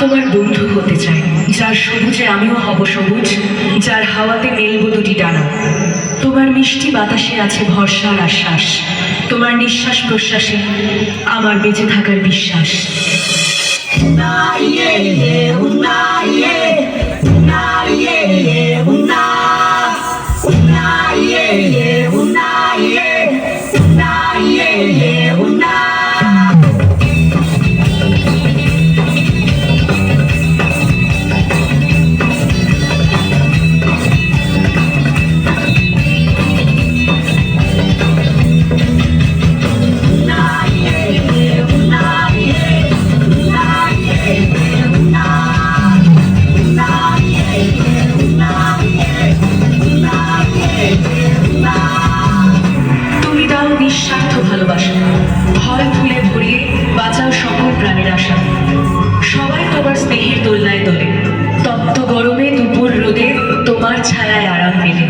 তোমার বন্ধু হতে চাই, যার সবুজে আমিও হব সবুজ, যার হাওয়াতে মেলব দুটি ডানা। তোমার মিষ্টি বাতাসে আছে ভরসার আশ্বাস, তোমার নিঃশ্বাস প্রশ্বাসে আমার বেঁচে থাকার বিশ্বাস। তুমি দাও নিঃস্বার্থ ভালোবাসা। ভয় ফুলে ভরিয়ে বাঁচাও সকল প্রাণের আশা। সবাই তোমার স্নেহের দোলনায় দোলে। তপ্ত গরমে দুপুর রোদে তোমার ছায়ায় আরাম মেলে